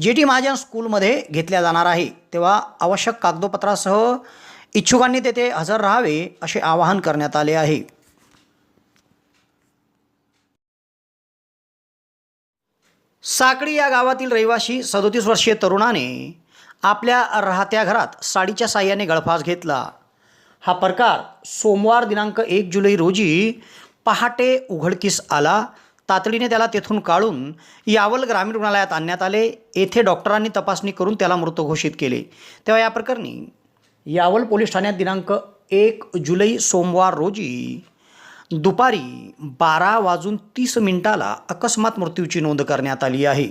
जे टी महाजन स्कूलमध्ये घेतल्या जाणार आहे तेव्हा आवश्यक कागदोपत्रासह इच्छुकांनी तेथे हजर राहावे असे आवाहन करण्यात आले आहे. साकडी या गावातील रहिवासी सदोतीस वर्षीय तरुणाने आपल्या राहत्या घरात साडीच्या साह्याने गळफास घेतला. हा प्रकार सोमवार दिनांक एक जुलै रोजी पहाटे उघडकीस आला. तातडीने त्याला तेथून काढून यावल ग्रामीण रुग्णालयात आणण्यात आले. येथे डॉक्टरांनी तपासणी करून त्याला मृत घोषित केले. तेव्हा या प्रकरणी यावल पोलीस ठाण्यात दिनांक एक जुलै सोमवार रोजी दुपारी बारा वाजून तीस मिनिटाला अकस्मात मृत्यूची नोंद करण्यात आली आहे.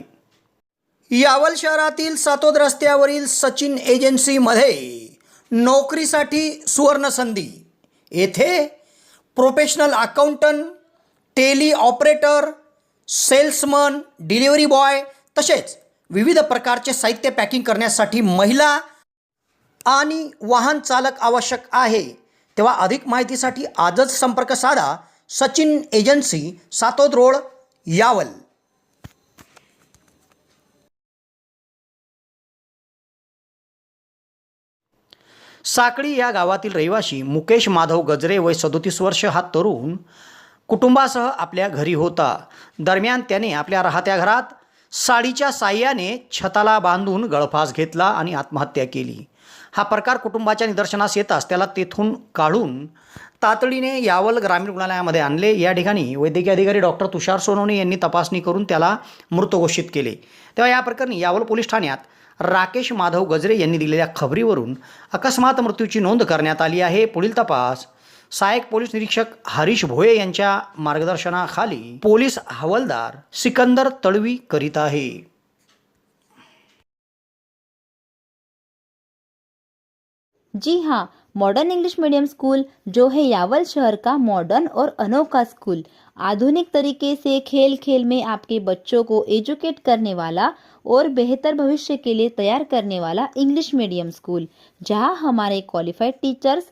यावल शहरातील सातोद रस्त्यावरील सचिन एजन्सीमध्ये नोकरीसाठी सुवर्णसंधी. येथे professional accountant Tally operator salesman delivery boy तसेच विविध प्रकारचे साहित्य पॅकिंग करण्यासाठी महिला आणि वाहन चालक आवश्यक आहे. तेव्हा अधिक माहितीसाठी आजच संपर्क साधा सचिन एजन्सी सातोद रोड यावल. साकळी या गावातील रहिवासी मुकेश माधव गजरे वय सदोतीस वर्ष हा तरुण कुटुंबासह आपल्या घरी होता. दरम्यान त्याने आपल्या राहत्या घरात साडीच्या साह्याने छताला बांधून गळफास घेतला आणि आत्महत्या केली. हा प्रकार कुटुंबाच्या निदर्शनास येताच त्याला तेथून काढून तातडीने यावल ग्रामीण रुग्णालयामध्ये आणले. या ठिकाणी वैद्यकीय अधिकारी डॉक्टर तुषार सोनवणे यांनी तपासणी करून त्याला मृत घोषित केले. तेव्हा या प्रकरणी यावल पोलीस ठाण्यात राकेश माधव गजरे यांनी दिलेल्या खबरीवरून अकस्मात मृत्यूची नोंद करण्यात आली आहे. पुढील तपास सहाय्यक पोलीस निरीक्षक हरीश भोये यांच्या मार्गदर्शनाखाली पोलीस हवालदार सिकंदर तळवी करीत आहे. जी हाँ मॉडर्न इंग्लिश मीडियम स्कूल जो है यावल शहर का मॉडर्न और अनोखा स्कूल आधुनिक तरीके से खेल खेल में आपके बच्चों को एजुकेट करने वाला और बेहतर भविष्य के लिए तैयार करने वाला इंग्लिश मीडियम स्कूल जहां हमारे क्वालिफाइड टीचर्स